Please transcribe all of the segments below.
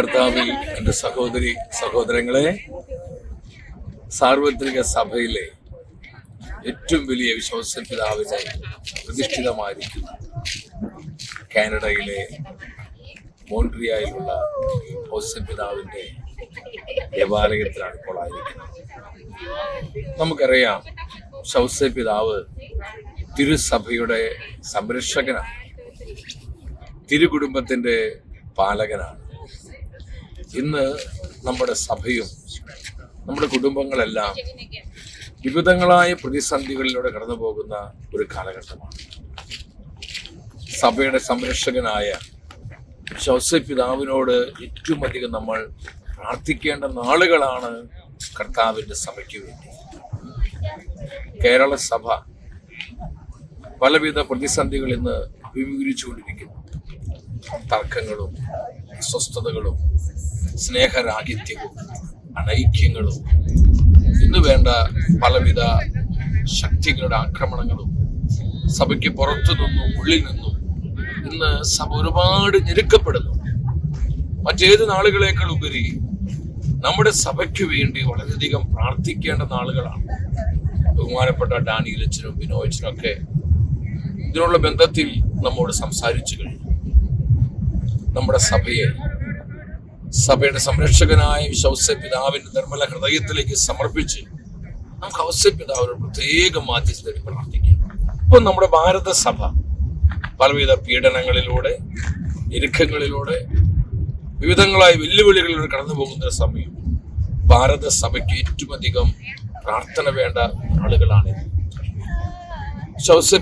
കർത്താവിൽ എന്റെ സഹോദരി സഹോദരങ്ങളെ സാർവത്രിക സഭയിലെ ഏറ്റവും വലിയ വിശ്വാസ പിതാവിനെ പ്രതിഷ്ഠിതമായിരിക്കുന്നു. കാനഡയിലെ മോൺട്രിയായിലുള്ള പിതാവിന്റെ ദേവാലയത്തിലാണ് ഇപ്പോൾ ആയിരിക്കുന്നത്. നമുക്കറിയാം ഷൗസെ പിതാവ് തിരുസഭയുടെ സംരക്ഷകനാണ്. തിരുകുടുംബത്തിന്റെ പാലകനാണ്. ഇന്ന് നമ്മുടെ സഭയും നമ്മുടെ കുടുംബങ്ങളെല്ലാം വിവിധങ്ങളായ പ്രതിസന്ധികളിലൂടെ കടന്നു പോകുന്ന ഒരു കാലഘട്ടമാണ്. സഭയുടെ സംരക്ഷകനായ ശൗസ പിതാവിനോട് ഏറ്റവും അധികം നമ്മൾ പ്രാർത്ഥിക്കേണ്ട നാളുകളാണ് കർത്താവിന്റെ സഭയ്ക്ക് വേണ്ടി. കേരള സഭ പലവിധ പ്രതിസന്ധികൾ ഇന്ന് അഭിമുഖീകരിച്ചുകൊണ്ടിരിക്കുന്നു. തർക്കങ്ങളും അസ്വസ്ഥതകളും സ്നേഹരാഹിത്യവും അനൈക്യങ്ങളും ഇന്ന് വേണ്ട പലവിധ ശക്തികളുടെ ആക്രമണങ്ങളും സഭയ്ക്ക് പുറത്തു നിന്നും ഉള്ളിൽ നിന്നും ഇന്ന് സഭ ഒരുപാട് ഞെരുക്കപ്പെടുന്നു. മറ്റേത് നാളുകളേക്കാൾ ഉപരി നമ്മുടെ സഭയ്ക്ക് വേണ്ടി വളരെയധികം പ്രാർത്ഥിക്കേണ്ട നാളുകളാണ്. ബഹുമാനപ്പെട്ട ഡാനിയിലച്ചനും ബിനോയച്ചനും ഒക്കെ ഇതിനുള്ള ബന്ധത്തിൽ നമ്മോട് സംസാരിച്ചു കഴിഞ്ഞു. നമ്മുടെ സഭയെ. സഭയുടെ സംരക്ഷകനായ വിശ്വസ പിതാവിന്റെ നിർമ്മല ഹൃദയത്തിലേക്ക് സമർപ്പിച്ച് നമുക്ക് ഔസ്യ പിതാവിനോട് പ്രത്യേകം മാധ്യസ്ഥ പ്രാർത്ഥിക്കാം. ഇപ്പൊ നമ്മുടെ ഭാരത സഭ പലവിധ പീഡനങ്ങളിലൂടെ ഞെരുക്കങ്ങളിലൂടെ വിവിധങ്ങളായ വെല്ലുവിളികളിലൂടെ കടന്നു പോകുന്ന സമയം. ഭാരത സഭയ്ക്ക് ഏറ്റവും അധികം പ്രാർത്ഥന വേണ്ട ആളുകളാണ്.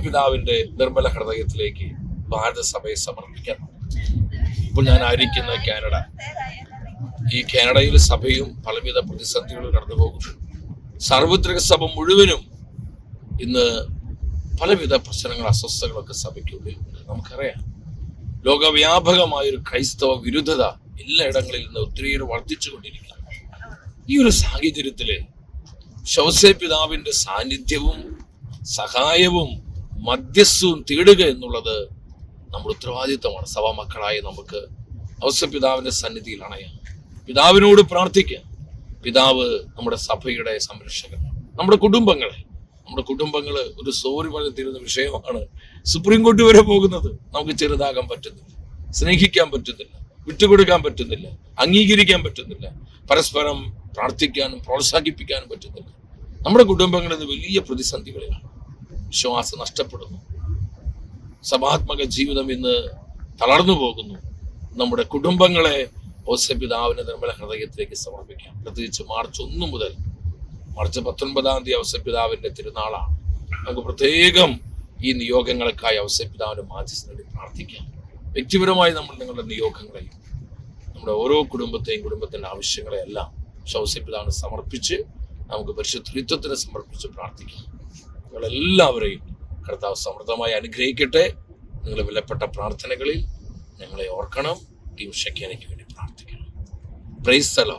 പിതാവിന്റെ നിർമ്മല ഹൃദയത്തിലേക്ക് ഭാരത സഭയെ സമർപ്പിക്കാൻ ഇപ്പോൾ ഞാൻ ആയിരിക്കുന്ന കാനഡ. ഈ കാനഡയിൽ സഭയും പലവിധ പ്രതിസന്ധികളും കടന്നു പോകുന്നു. സാർവത്രിക സഭ മുഴുവനും ഇന്ന് പലവിധ പ്രശ്നങ്ങൾ അസ്വസ്ഥകളൊക്കെ സഭയ്ക്കുള്ളിലുണ്ട് നമുക്കറിയാം. ലോകവ്യാപകമായൊരു ക്രൈസ്തവ വിരുദ്ധത എല്ലായിടങ്ങളിൽ നിന്ന് ഒത്തിരിയേറെ വർദ്ധിച്ചുകൊണ്ടിരിക്കുന്നു ഈ ഒരു സാഹചര്യത്തിൽ ശൗസേ പിതാവിന്റെ സാന്നിധ്യവും സഹായവും മധ്യസ്ഥവും തേടുക എന്നുള്ളത് നമ്മുടെ ഉത്തരവാദിത്വമാണ്. സഭാ മക്കളായി നമുക്ക് ഔസപിതാവിന്റെ സന്നിധിയിൽ അണയാം. പിതാവിനോട് പ്രാർത്ഥിക്കാം. പിതാവ് നമ്മുടെ സഭയുടെ സംരക്ഷകൻ. നമ്മുടെ കുടുംബങ്ങളെ. നമ്മുടെ കുടുംബങ്ങൾ ഒരു സോറി പറഞ്ഞു തീരുന്ന വിഷയമാണ്. സുപ്രീം കോർട്ട് വരെ പോകുന്നത്. നമുക്ക് ചെറുതാകാൻ പറ്റുന്നില്ല. സ്നേഹിക്കാൻ പറ്റുന്നില്ല. വിട്ടുകൊടുക്കാൻ പറ്റുന്നില്ല. അംഗീകരിക്കാൻ പറ്റുന്നില്ല. പരസ്പരം പ്രാർത്ഥിക്കാനും പ്രോത്സാഹിപ്പിക്കാനും പറ്റുന്നില്ല. നമ്മുടെ കുടുംബങ്ങൾ ഇന്ന് വലിയ പ്രതിസന്ധികളിലാണ്. വിശ്വാസം നഷ്ടപ്പെടുന്നു. സഭാത്മക ജീവിതം ഇന്ന് തളർന്നു പോകുന്നു. നമ്മുടെ കുടുംബങ്ങളെ ഔസപിതാവിന്റെ നിർമ്മല ഹൃദയത്തിലേക്ക് സമർപ്പിക്കാം. പ്രത്യേകിച്ച് മാർച്ച് ഒന്ന് മുതൽ മാർച്ച് പത്തൊൻപതാം തീയതി ഔസപിതാവിന്റെ തിരുനാളാണ്. നമുക്ക് പ്രത്യേകം ഈ നിയോഗങ്ങൾക്കായി ഔസപിതാവിന്റെ മാധ്യസ്ഥ നേടി പ്രാർത്ഥിക്കാം. വ്യക്തിപരമായി നമ്മൾ നിങ്ങളുടെ നിയോഗങ്ങളെയും നമ്മുടെ ഓരോ കുടുംബത്തെയും കുടുംബത്തിന്റെ ആവശ്യങ്ങളെയെല്ലാം ശൗസ്യപിതാവിന് സമർപ്പിച്ച് നമുക്ക് പരിശുദ്ധത്വത്തിന് സമർപ്പിച്ച് പ്രാർത്ഥിക്കാം. നിങ്ങളെല്ലാവരെയും കർത്താവ് സമൃദ്ധമായി അനുഗ്രഹിക്കട്ടെ. നിങ്ങളുടെ വിലപ്പെട്ട പ്രാർത്ഥനകളിൽ ഞങ്ങളെ ഓർക്കണം. ടീം ഷെക്കാനയ്ക്ക് വേണ്ടി പ്രാർത്ഥിക്കണം പ്രൈസ് തലോ